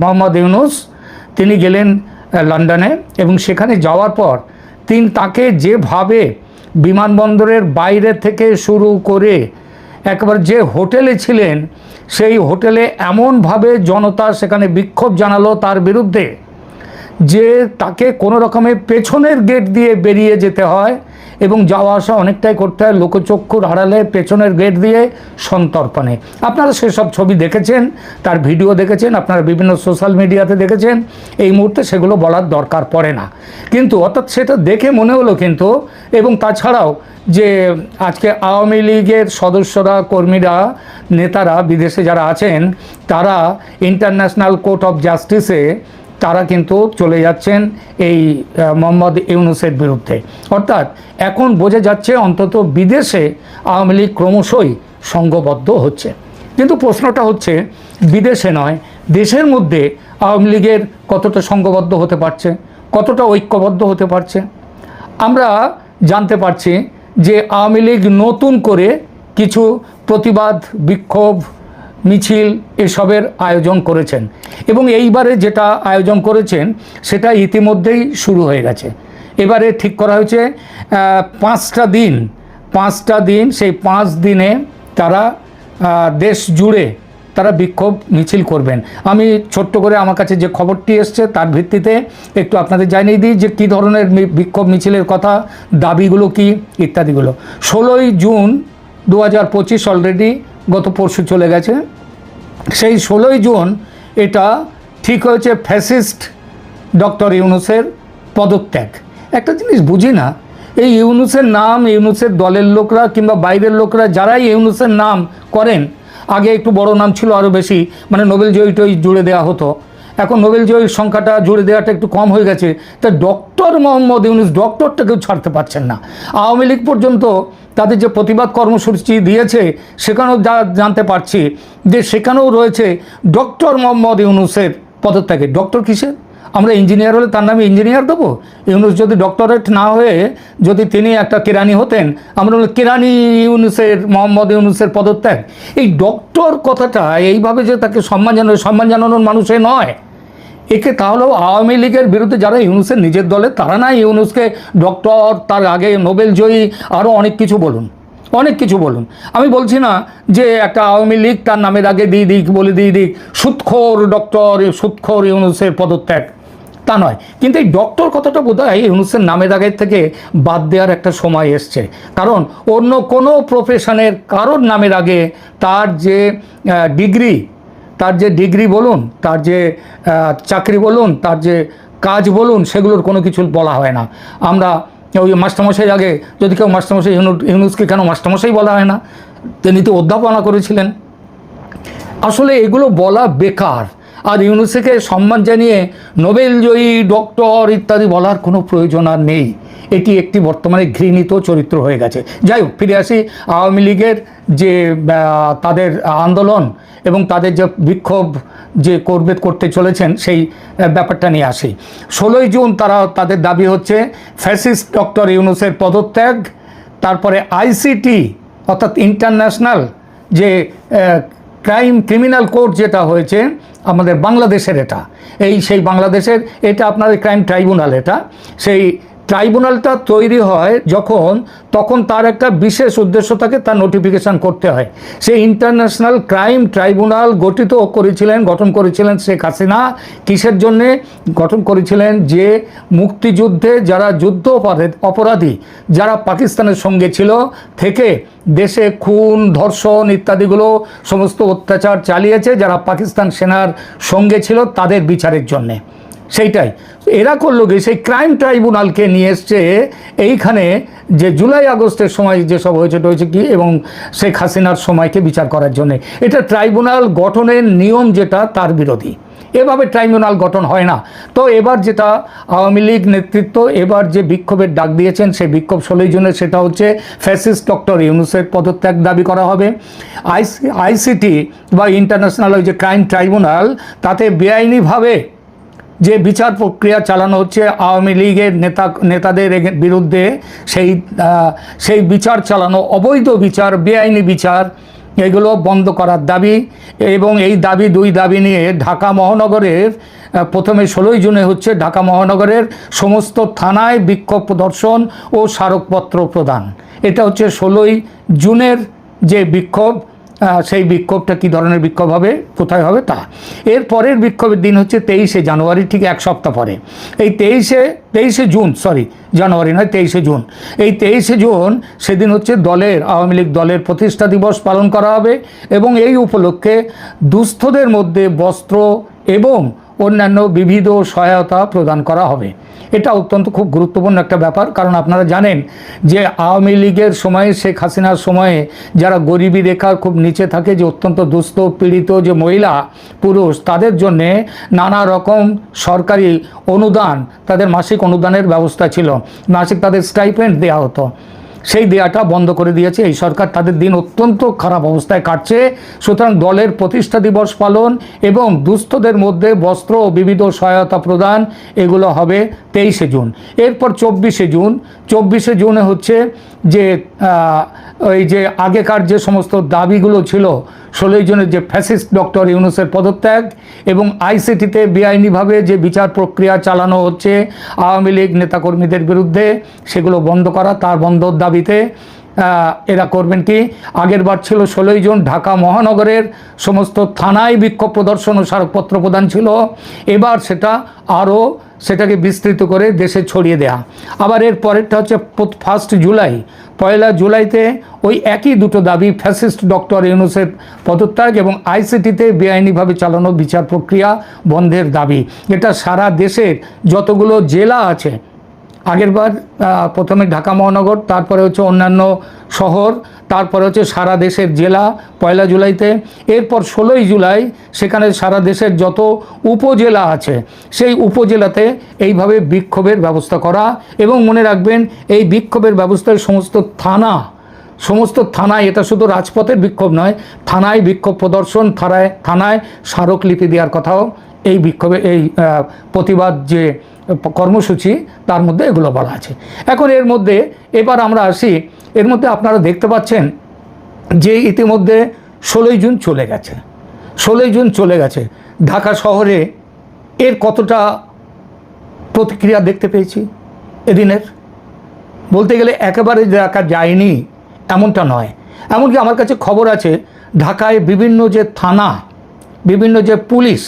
মোহাম্মদ ইউনুস, তিনি গেলেন লন্ডনে এবং সেখানে যাওয়ার পর তিনি তাকে যেভাবে বিমানবন্দরের বাইরে থেকে শুরু করে একবার যে হোটেলে ছিলেন, সেই হোটেলে এমনভাবে জনতা সেখানে বিক্ষোভ জানালো তার বিরুদ্ধে যে তাকে কোনো রকমের পেছনের গেট দিয়ে বেরিয়ে যেতে হয়। এবং যাওয়া আসা অনেকটাই করতে হয়, লোকচক্ষুর আড়ালে পেছনের গেট দিয়ে সন্তর্পণে। আপনারা সেসব ছবি দেখেছেন, তার ভিডিও দেখেছেন, আপনারা বিভিন্ন সোশ্যাল মিডিয়াতে দেখেছেন, এই মুহূর্তে সেগুলো বলার দরকার পড়ে না। কিন্তু অর্থাৎ সেটা দেখে মনে হলো কিন্তু, এবং তাছাড়াও যে আজকে আওয়ামী লীগের সদস্যরা, কর্মীরা, নেতারা, বিদেশে যারা আছেন, তারা ইন্টারন্যাশনাল কোর্ট অফ জাস্টিসে তারা কিন্তু চলে যাচ্ছেন এই মোহাম্মদ ইউনুসের বিরুদ্ধে। অর্থাৎ এখন বোঝা যাচ্ছে অন্তত বিদেশে আওয়ামী লীগ ক্রমশই সঙ্গবদ্ধ হচ্ছে। কিন্তু প্রশ্নটা হচ্ছে, বিদেশে নয়, দেশের মধ্যে আওয়ামী লীগের কতটা সঙ্গবদ্ধ হতে পারছে, কতটা ঐক্যবদ্ধ হতে পারছে? আমরা জানতে পারছি যে আওয়ামী লীগ নতুন করে কিছু প্রতিবাদ, বিক্ষোভ মিছিল এসবের আয়োজন করেছেন। এবং এইবারে যেটা আয়োজন করেছেন, সেটা ইতিমধ্যেই শুরু হয়ে গেছে। এবারে ঠিক করা হয়েছে পাঁচটা দিন পাঁচটা দিন, সেই পাঁচ দিনে তারা দেশ জুড়ে তারা বিক্ষোভ মিছিল করবেন। আমি ছোট্ট করে আমার কাছে যে খবরটি এসছে, তার ভিত্তিতে একটু আপনাদের জানিয়ে দিই যে কী ধরনের বিক্ষোভ মিছিলের কথা, দাবিগুলো কি, ইত্যাদিগুলো। ষোলোই জুন দু হাজার পঁচিশ অলরেডি গত পরশু চলে গেছে। সেই ষোলোই জুন এটা ঠিক হয়েছে ফ্যাসিস্ট ডক্টর ইউনুসের পদত্যাগ। একটা জিনিস বুঝি না, এই ইউনুসের নাম, ইউনুসের দলের লোকরা কিংবা বাইরের লোকরা যারাই ইউনুসের নাম করেন, আগে একটু বড় নাম ছিল আরও বেশি মানে নোবেল জয়ীটই জুড়ে দেওয়া হতো। এখন নোবেল জয়ীর সংখ্যাটা জুড়ে দেওয়াটা একটু কম হয়ে গেছে। তা ডক্টর মোহাম্মদ ইউনুস ডক্টরটা কেউ ছাড়তে পারছেন না। আওয়ামী লীগ পর্যন্ত তাদের যে প্রতিবাদ কর্মসূচি দিয়েছে, সেখানেও যা জানতে পারছি যে সেখানেও রয়েছে ডক্টর মোহাম্মদ ইউনুসের পদত্যাগে। ডক্টর কিসের? আমরা ইঞ্জিনিয়ার হলে তার নামে ইঞ্জিনিয়ার দেবো? ইউনুস যদি ডক্টরেট না হয়ে যদি তিনি একটা কেরানি হতেন, আমরা বলি কেরানি ইউনুসের, মোহাম্মদ ইউনুসের পদত্যাগ। এই ডক্টর কথাটা এইভাবে যে তাকে সম্মান জানানো, সম্মান জানানোর মানুষে নয়। একে তাহলেও আওয়ামী লীগের বিরুদ্ধে যারা ইউনুসের নিজের দলে, তারা না ইউনুসকে ডক্টর, তার আগে নোবেল জয়ী আরও অনেক কিছু বলুন, অনেক কিছু বলুন। আমি বলছি না যে একটা আওয়ামী লীগ তার নামের আগে দিয়ে দিক, বলে দিয়ে দিক, সুৎখোর ডক্টর, সুৎখোর ইউনুসের পদত্যাগ, তা নয়। কিন্তু এই ডক্টর কথাটা বোধ হয় ইউনুসের নামের আগের থেকে বাদ দেওয়ার একটা সময় এসছে। কারণ অন্য কোনো প্রফেশনের কারোর নামের আগে তার যে ডিগ্রি তার যে ডিগ্রি বলুন, তার যে চাকরি বলুন, তার যে কাজ বলুন, সেগুলোর কোনো কিছু বলা হয় না। আমরা ওই মাস্টারমশাই আগে, যদি কেউ মাস্টারমশাই ইউনু- ইউনুসকে কেন মাস্টারমশাই বলা হয় না? তিনি তো অধ্যাপনা করেছিলেন। আসলে এগুলো বলা বেকার। আর ইউনুসেকে সম্মান জানিয়ে নোবেল জয়ী, ডক্টর ইত্যাদি বলার কোনো প্রয়োজন আর নেই। এটি একটি বর্তমানে ঘৃণিত চরিত্র হয়ে গেছে। যাই হোক, ফিরে আসি আওয়ামী লীগের যে তাদের আন্দোলন এবং তাদের যে বিক্ষোভ যে করবে, করতে চলেছেন, সেই ব্যাপারটা নিয়ে আসি। ষোলোই জুন তারা, তাদের দাবি হচ্ছে ফ্যাসিস্ট ডক্টর ইউনুসের পদত্যাগ, তারপরে আইসিটি, অর্থাৎ ইন্টারন্যাশনাল যে ক্রাইম ক্রিমিনাল কোর্ট যেটা হয়েছে, আমাদের বাংলাদেশের এটা। এই সেই বাংলাদেশের, এটা আপনাদের ক্রাইম ট্রাইব্যুনাল এটা। সেই ট্রাইব্যুনালটা তৈরি হয় যখন, তখন তার একটা বিশেষ উদ্দেশ্য থাকে, তার নোটিফিকেশান করতে হয়। সেই ইন্টারন্যাশনাল ক্রাইম ট্রাইব্যুনাল গঠিত করেছিলেন, গঠন করেছিলেন শেখ হাসিনা। কিসের জন্যে? গঠন করেছিলেন যে মুক্তিযুদ্ধে যারা যুদ্ধ অপরাধী, যারা পাকিস্তানের সঙ্গে ছিল, থেকে দেশে খুন, ধর্ষণ ইত্যাদিগুলো সমস্ত অত্যাচার চালিয়েছে যারা পাকিস্তান সেনার সঙ্গে ছিল তাদের বিচারের জন্যে। সেইটাই। এরা করল কি? সেই ক্রাইম ট্রাইব্যুনালকে নিয়ে এসছে, এইখানে যে জুলাই আগস্টের সময় যেসব হয়েছে হয়েছে কি? এবং শেখ হাসিনার সময়কে বিচার করার জন্য। এটা ট্রাইব্যুনাল গঠনের নিয়ম যেটা, তার বিরোধী। এভাবে ট্রাইব্যুনাল গঠন হয় না। তো এবার যেটা আওয়ামী লীগ নেতৃত্ব, এবার যে বিক্ষোভের ডাক দিয়েছেন, সেই বিক্ষোভ ষোলোই জনের সেটা হচ্ছে ফ্যাসিস্ট ডক্টর ইউনুসের পদত্যাগ দাবি করা হবে। আইসি আইসিটি বা ইন্টারন্যাশনাল ওই যে ক্রাইম ট্রাইব্যুনাল তাতে বেআইনিভাবে যে বিচার প্রক্রিয়া চালানো হচ্ছে, আওয়ামী লীগের নেতা, নেতাদের বিরুদ্ধে সেই সেই বিচার চালানো, অবৈধ বিচার, বেআইনি বিচার, এগুলো বন্ধ করার দাবি এবং এই দাবি, দুই দাবি নিয়ে ঢাকা মহানগরের প্রথমে ষোলোই জুনে হচ্ছে ঢাকা মহানগরের সমস্ত থানায় বিক্ষোভ প্রদর্শন ও স্মারকপত্র প্রদান। এটা হচ্ছে ষোলোই জুনের যে বিক্ষোভ সেই বিক্ষোভটা কী ধরনের বিক্ষোভ হবে? কোথায় হবে? তা। এর পরের বিক্ষোভের দিন হচ্ছে তেইশে জানুয়ারি, ঠিক এক সপ্তাহ পরে। এই তেইশে তেইশে জুন সরি জানুয়ারি নয়, তেইশে জুন। এই তেইশে জুন সেদিন হচ্ছে দলের, আওয়ামী লীগ দলের প্রতিষ্ঠা দিবস পালন করা হবে এবং এই উপলক্ষে দুস্থদের মধ্যে বস্ত্র এবং অন্যান্য বিবিধ সহায়তা প্রদান করা হবে। এটা অত্যন্ত খুব গুরুত্বপূর্ণ একটা ব্যাপার, কারণ আপনারা জানেন যে আওয়ামী লীগের সময়ে, শেখ হাসিনার সময়ে যারা গরিবী রেখার খুব নিচে থাকে, যে অত্যন্ত দুস্থ, পীড়িত যে মহিলা, পুরুষ, তাদের জন্যে নানা রকম সরকারি অনুদান, তাদের মাসিক অনুদানের ব্যবস্থা ছিল। মাসিক তাদের স্টাইপেন্ড দেওয়া হতো। সেই দেয়াটা বন্ধ করে দিয়েছে। এই সরকার তাদের দিন অত্যন্ত খারাপ অবস্থায় কাটছে। সুতরাং দলের প্রতিষ্ঠা দিবস পালন এবং দুস্থদের মধ্যে বস্ত্র ও বিবিধ সহায়তা প্রদান, এগুলো হবে তেইশে জুন। এরপর চব্বিশে জুন। চব্বিশে জুনে হচ্ছে যে ওই যে আগেকার যে সমস্ত দাবিগুলো ছিল, ষোলোই জনের যে ফ্যাসিস্ট ডক্টর ইউনুসের পদত্যাগ এবং আইসিটিতে বেআইনিভাবে যে বিচার প্রক্রিয়া চালানো হচ্ছে আওয়ামী লীগ নেতাকর্মীদের বিরুদ্ধে, সেগুলো বন্ধ করা, তার বন্ধর দাবিতে এরা করবেন কি? আগের বার ছিল ষোলোই জুন, ঢাকা মহানগরের সমস্ত থানায় বিক্ষোভ প্রদর্শন ও স্মারকপত্র প্রদান ছিল। এবার সেটা আরও সেটাকে বিস্তৃত করে দেশে ছড়িয়ে দেয়া। আবার এর পরেরটা হচ্ছে ফার্স্ট জুলাই। পয়লা জুলাইতে ওই একই দুটো দাবি ফ্যাসিস্ট ডক্টর ইউনুসেফ পদত্যাগ এবং আইসিটিতে বেআইনিভাবে চালানো বিচার প্রক্রিয়া বন্ধের দাবি। এটা সারা দেশের যতগুলো জেলা আছে আগেরবার প্রথমে ঢাকা মহানগর, তারপরে হচ্ছে অন্যান্য শহর, তারপরে হচ্ছে সারা দেশের জেলা, পয়লা জুলাইতে। এরপর ষোলোই জুলাই, সেখানে সারা দেশের যত উপজেলা আছে, সেই উপজেলাতে এইভাবে বিক্ষোভের ব্যবস্থা করা এবং মনে রাখবেন, এই বিক্ষোভের ব্যবস্থায় সমস্ত থানা, সমস্ত থানায়, এটা শুধু রাজপথের বিক্ষোভ নয়, থানায় বিক্ষোভ প্রদর্শন, থানায় থানায় স্মারকলিপি দেওয়ার কথাও এই বিক্ষোভে, এই প্রতিবাদ যে কর্মসূচি তার মধ্যে এগুলো বলা আছে। এখন এর মধ্যে এবার আমরা আসি, এর মধ্যে আপনারা দেখতে পাচ্ছেন যে ইতিমধ্যে ষোলোই জুন চলে গেছে। ষোলোই জুন চলে গেছে। ঢাকা শহরে এর কতটা প্রতিক্রিয়া দেখতে পেয়েছি এদিনের? বলতে গেলে একেবারে দেখা যায়নি, এমনটা নয়। এমনকি আমার কাছে খবর আছে, ঢাকায় বিভিন্ন যে থানা, বিভিন্ন যে পুলিশ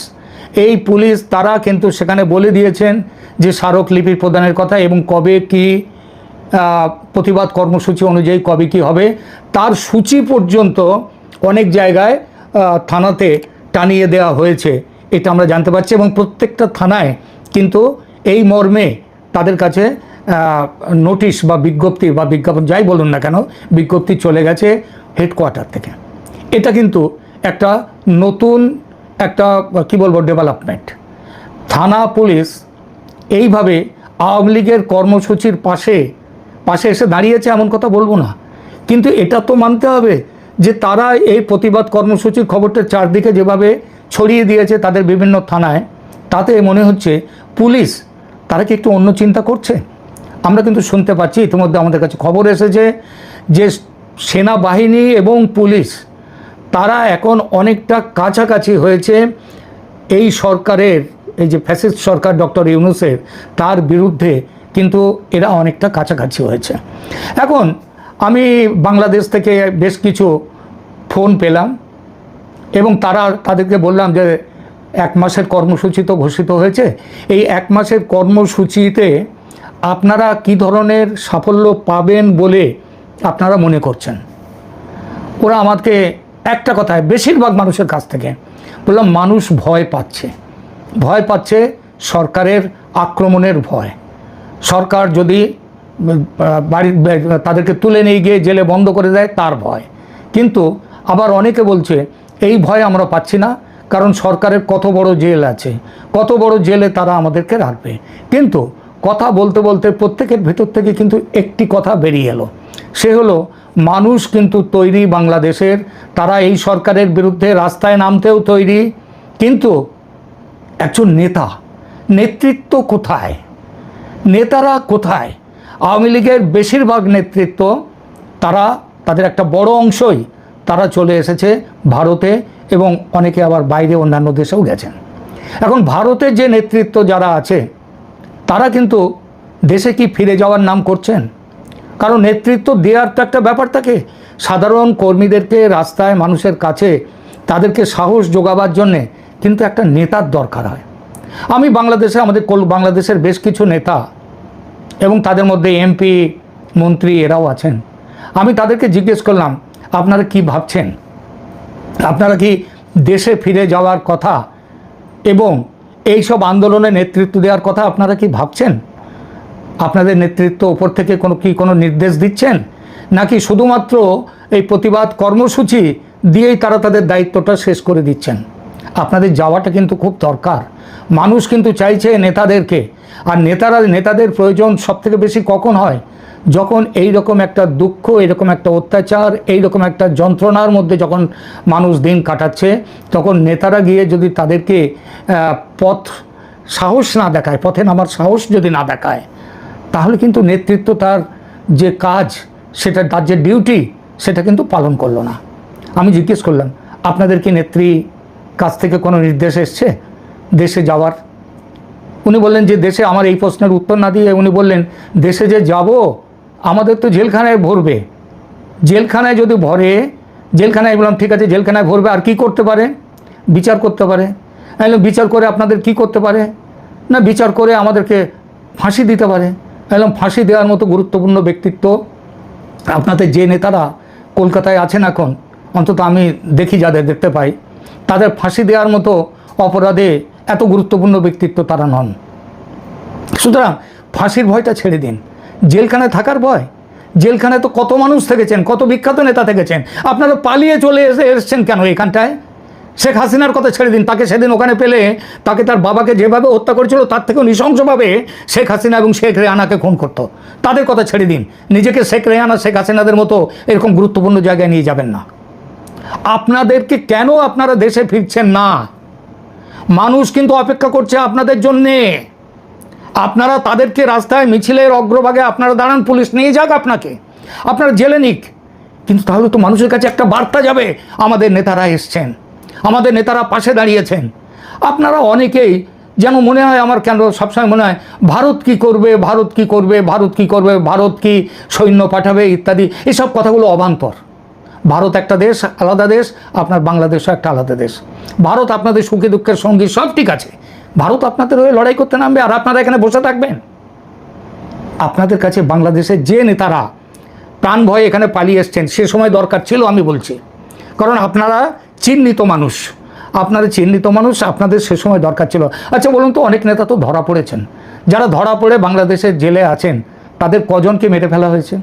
এই পুলিশ তারা কিন্তু সেখানে বলে দিয়েছেন যে স্মারকলিপি প্রদানের কথা এবং কবে কি প্রতিবাদ কর্মসূচি অনুযায়ী কবে কি হবে, তার সূচি পর্যন্ত অনেক জায়গায় থানাতে টানিয়ে দেওয়া হয়েছে। এটা আমরা জানতে পারছি এবং প্রত্যেকটা থানায় কিন্তু এই মর্মে তাদের কাছে নোটিশ বা বিজ্ঞপ্তি বা বিজ্ঞাপন যাই বলুন না কেন, বিজ্ঞপ্তি চলে গেছে হেডকোয়ার্টার থেকে। এটা কিন্তু একটা নতুন একটা, কি বলব ডেভেলপমেন্ট থানা, পুলিশ এইভাবে আওয়ামী লীগের কর্মসূচির পাশে পাশে এসে দাঁড়িয়েছে এমন কথা বলব না। কিন্তু এটা তো মানতে হবে যে তারা এই প্রতিবাদ কর্মসূচির খবরটা চারদিকে যেভাবে ছড়িয়ে দিয়েছে তাদের বিভিন্ন থানায়, তাতে মনে হচ্ছে পুলিশ, তারা কি একটু অন্য চিন্তা করছে? আমরা কিন্তু শুনতে পাচ্ছি, ইতিমধ্যে আমাদের কাছে খবর এসেছে যে সেনাবাহিনী এবং পুলিশ তারা এখন অনেকটা কাছাকাছি হয়েছে। এই সরকারের, এই যে ফ্যাসিস্ট সরকার ডক্টর ইউনুসের, তার বিরুদ্ধে কিন্তু এরা অনেকটা কাছাকাছি হয়েছে। এখন আমি বাংলাদেশ থেকে বেশ কিছু ফোন পেলাম এবং তারা তাদেরকে বললাম যে এক মাসের কর্মসূচি তো ঘোষিত হয়েছে। এই এক মাসের কর্মসূচিতে আপনারা কি ধরনের সাফল্য পাবেন বলে আপনারা মনে করছেন? ওরা আমাকে একটা কথায়, বেশিরভাগ মানুষের কাছ থেকে বললাম, মানুষ ভয় পাচ্ছে। ভয় পাচ্ছে সরকারের আক্রমণের ভয়। সরকার যদি বাড়ির তাদেরকে তুলে নিয়ে গিয়ে জেলে বন্ধ করে দেয়, তার ভয়। কিন্তু আবার অনেকে বলছে, এই ভয় আমরা পাচ্ছি না, কারণ সরকারের কত বড় জেল আছে, কত বড় জেলে তারা আমাদেরকে রাখবে। কিন্তু কথা বলতে বলতে প্রত্যেকের ভেতর থেকে কিন্তু একটি কথা বেরিয়ে এলো। সে হলো, মানুষ কিন্তু তৈরি বাংলাদেশের। তারা এই সরকারের বিরুদ্ধে রাস্তায় নামতেও তৈরি। কিন্তু একজন নেতা, নেতৃত্ব কোথায়? নেতারা কোথায়? আওয়ামী লীগের বেশিরভাগ নেতৃত্ব, তারা তাদের একটা বড় অংশই তারা চলে এসেছে ভারতে এবং অনেকে আবার বাইরে অন্যান্য দেশেও গেছেন। এখন ভারতের যে নেতৃত্ব যারা আছে, তারা কিন্তু দেশে কি ফিরে যাওয়ার নাম করছেন? কারণ নেতৃত্ব দেওয়ার তো একটা ব্যাপার থাকে। সাধারণ কর্মীদেরকে রাস্তায় মানুষের কাছে তাদেরকে সাহস যোগাবার জন্যে কিন্তু একটা নেতার দরকার হয়। আমি বাংলাদেশে, আমাদের বাংলাদেশের বেশ কিছু নেতা এবং তাদের মধ্যে এমপি, মন্ত্রী এরাও আছেন। আমি তাদেরকে জিজ্ঞেস করলাম, আপনারা কি ভাবছেন? আপনারা কি দেশে ফিরে যাওয়ার কথা এবং এই সব আন্দোলনে নেতৃত্ব দেওয়ার কথা আপনারা কি ভাবছেন? আপনাদের নেতৃত্ব ওপর থেকে কোনো কি কোনো নির্দেশ দিচ্ছেন? নাকি শুধুমাত্র এই প্রতিবাদ কর্মসূচি দিয়েই তারা তাদের দায়িত্বটা শেষ করে দিচ্ছেন? আপনাদের যাওয়াটা কিন্তু খুব দরকার। মানুষ কিন্তু চাইছে নেতাদেরকে। আর নেতারা, নেতাদের প্রয়োজন সবথেকে বেশি কখন হয়? যখন এই রকম একটা দুঃখ এরকম একটা অত্যাচার এই রকম একটা যন্ত্রণার মধ্যে যখন মানুষ দিন কাটাচ্ছে, তখন নেতারা গিয়ে যদি তাদেরকে পথ সাহস না দেখায়, পথে নামার সাহস যদি না দেখায় তাহলে কিন্তু নেতৃত্ব তার যে কাজ, সেটা তার যে ডিউটি সেটা কিন্তু পালন করল না। আমি জিজ্ঞেস করলাম, আপনাদের কি নেত্রী কাছ থেকে কোনো নির্দেশ এসছে দেশে যাওয়ার? উনি বললেন, যে দেশে আমার এই প্রশ্নের উত্তর না দিয়ে, উনি বললেন, দেশে যে যাব, আমাদের তো জেলখানায় ভরবে। জেলখানায় যদি ভরে, জেলখানায় বললাম, ঠিক আছে, জেলখানায় ভরবে, আর কি করতে পারে? বিচার করতে পারে? বিচার করে আপনাদের কি করতে পারে? না, বিচার করে আমাদেরকে ফাঁসি দিতে পারে? বললাম, ফাঁসি দেওয়ার মতো গুরুত্বপূর্ণ ব্যক্তিত্ব আপনাদের যে নেতারা কলকাতায় আছেন এখন অন্তত আমি দেখি যাদের দেখতে পাই তাদের ফাঁসি দেওয়ার মতো অপরাধে এত গুরুত্বপূর্ণ ব্যক্তিত্ব তারা নন। সুতরাং ফাঁসির ভয়টা ছেড়ে দিন। জেলখানায় থাকার ভয়? জেলখানায় তো কত মানুষ থেকেছেন কত বিখ্যাত নেতা থেকেছেন? আপনারা পালিয়ে চলে এসে এসছেন কেন এখানটায়? শেখ হাসিনার কথা ছেড়ে দিন। তাকে সেদিন ওখানে পেলে, তাকে তার বাবাকে যেভাবে হত্যা করেছিল, তার থেকেও নৃশংসভাবে শেখ হাসিনা এবং শেখ রেহানাকে খুন করত। তাদের কথা ছেড়ে দিন। নিজেকে শেখ রেহানা, শেখ হাসিনাদের মতো এরকম গুরুত্বপূর্ণ জায়গায় নিয়ে যাবেন না। আপনাদেরকে কেন আপনারা দেশে ফিরছেন না? মানুষ কিন্তু অপেক্ষা করছে আপনাদের জন্যে। আপনারা তাদেরকে রাস্তায় মিছিলের অগ্রভাগে আপনারা দাঁড়ান, পুলিশ নিয়ে যাক আপনাকে। আপনারা জেলে নিক। কিন্তু তাহলে তো মানুষের কাছে একটা বার্তা যাবে, আমাদের নেতারা এসছেন। আমাদের নেতারা পাশে দাঁড়িয়েছেন। আপনারা অনেকেই যেন মনে হয় আমার কেন সবসময় মনে হয়, ভারত কি করবে, ভারত কি করবে, ভারত কি করবে, ভারত কি সৈন্য পাঠাবে ইত্যাদি, এসব কথাগুলো অবান্তর। ভারত একটা দেশ, আলাদা দেশ, আপনার বাংলাদেশও একটা আলাদা দেশ। ভারত আপনাদের সুখে দুঃখের সঙ্গী, সব ঠিক আছে। ভারত আপনাদের হয়ে লড়াই করতে নামবে, আর আপনারা এখানে বসে থাকবেন। আপনাদের কাছে বাংলাদেশের যে নেতারা প্রাণ ভয়ে এখানে পালিয়ে এসছেন, সে সময় দরকার ছিল আমি বলছি। কারণ আপনারা চিহ্নিত মানুষ। আপনারা চিহ্নিত মানুষ আপনাদের সে সময় দরকার ছিল। আচ্ছা বলুন তো, অনেক নেতা তো ধরা পড়েছেন। যারা ধরা পড়ে বাংলাদেশের জেলে আছেন, তাদের কজনকে মেরে ফেলা হয়েছে?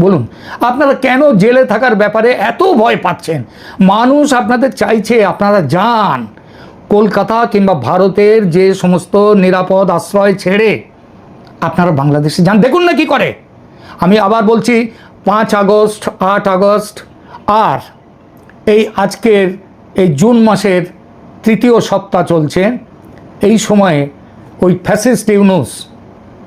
বলুন, আপনারা কেন জেলে থাকার ব্যাপারে এত ভয় পাচ্ছেন? মানুষ আপনাদের চাইছে, আপনারা যান। কলকাতা কিংবা ভারতের যে সমস্ত নিরাপদ আশ্রয় ছেড়ে আপনারা বাংলাদেশে যান। দেখুন না কি করে। আমি আবার বলছি, পাঁচ আগস্ট, আট আগস্ট, আর এই আজকের এই জুন মাসের তৃতীয় সপ্তাহ চলছে। এই সময়ে ওই ফ্যাসিস্ট ইউনুস,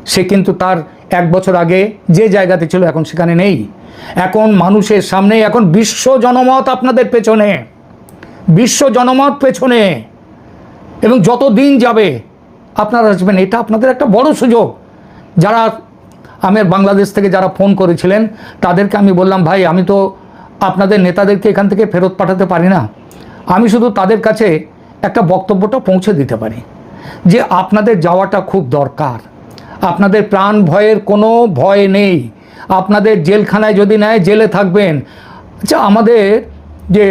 সে কিন্তু তার এক বছর আগে যে জায়গাতে ছিল এখন সেখানে নেই। এখন মানুষের সামনে, এখন বিশ্ব জনমত আপনাদের পেছনে। বিশ্ব জনমত পেছনে। এবং যত দিন যাবে, আপনারা আসবেন, এটা আপনাদের একটা বড় সুযোগ। যারা আমার বাংলাদেশ থেকে যারা ফোন করেছিলেন, তাদেরকে আমি বললাম, ভাই, আমি তো আপনাদের নেতাদেরকে এখান থেকে ফেরত পাঠাতে পারি না। আমি শুধু তাদের কাছে একটা বক্তব্যটা পৌঁছে দিতে পারি যে আপনাদের যাওয়াটা খুব দরকার। আপনাদের প্রাণ ভয়ের কোনো ভয় নেই। আপনাদের জেলখানায় যদি নেয় জেলে থাকবেন আচ্ছা আমাদের যে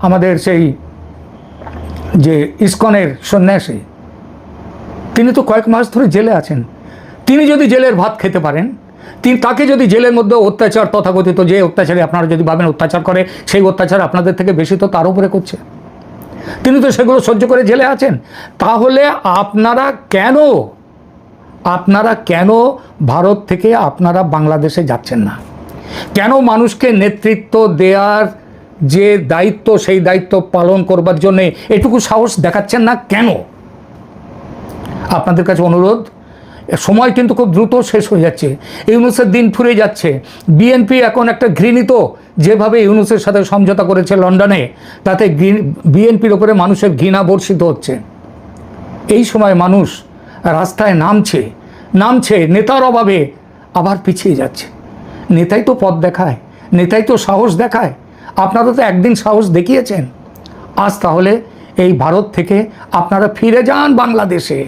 আমাদের সেই যে ইস্কনের সন্ন্যাসী, তিনি তো কয়েক মাস ধরে জেলে আছেন। তিনি যদি জেলের ভাত খেতে পারেন তিনি তাকে যদি জেলের মধ্যে অত্যাচার, তথাকথিত যে অত্যাচারে আপনারা যদি ভাবেন অত্যাচার করে, সেই অত্যাচার আপনাদের থেকে বেশি তো তার উপরে করছে। তিনি তো সেগুলো সহ্য করে জেলে আছেন। তাহলে আপনারা কেন আপনারা কেন ভারত থেকে আপনারা বাংলাদেশে যাচ্ছেন না? কেন মানুষকে নেতৃত্ব দেওয়ার যে দায়িত্ব, সেই দায়িত্ব পালন করবার জন্যে এটুকু সাহস দেখাচ্ছেন না? কেন? আপনাদের কাছে অনুরোধ সময় কিন্তু খুব দ্রুত শেষ হয়ে যাচ্ছে। ইউনুসের দিন ফুরে যাচ্ছে। বিএনপি এখন একটা ঘৃণিত, যেভাবে ইউনুসের সাথে সমঝোতা করেছে লন্ডনে, তাতে বিএনপির ওপরে মানুষের ঘৃণা বর্ষিত হচ্ছে। এই সময় মানুষ রাস্তায় নামছে নামছে, নেতার অভাবে আবার পিছিয়ে যাচ্ছে। নেতাই তো পথ দেখায়, নেতাই তো সাহস দেখায়। আপনারা তো একদিন সাহস দেখিয়েছেন। আজ তাহলে এই ভারত থেকে আপনারা ফিরে যান বাংলাদেশে।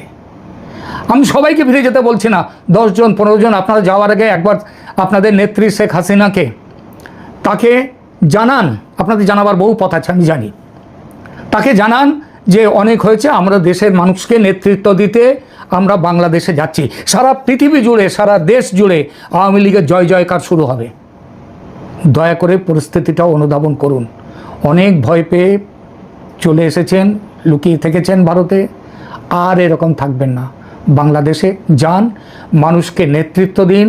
আমি সবাইকে ফিরে যেতে বলছি না। দশজন পনেরো জন, আপনারা যাওয়ার আগে একবার আপনাদের নেত্রী শেখ হাসিনাকে তাকে জানান। আপনাদের জানাবার বহু পথ আছে, আমি জানি। তাকে জানান যে অনেক হয়েছে, আমরা দেশের মানুষকে নেতৃত্ব দিতে আমরা বাংলাদেশে যাচ্ছি। সারা পৃথিবী জুড়ে, সারা দেশ জুড়ে আওয়ামী লীগের জয় জয়কার শুরু হবে। দয়া করে পরিস্থিতিটা অনুধাবন করুন। অনেক ভয় পেয়ে চলে এসেছেন, লুকিয়ে থেকেছেন ভারতে। আর এরকম থাকবেন না। বাংলাদেশে যান মানুষকে নেতৃত্ব দিন।